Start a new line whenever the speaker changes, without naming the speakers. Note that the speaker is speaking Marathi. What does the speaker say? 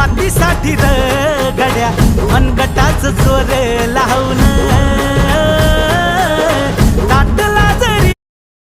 मातीसाठी रगड्या मनगटाच चोरे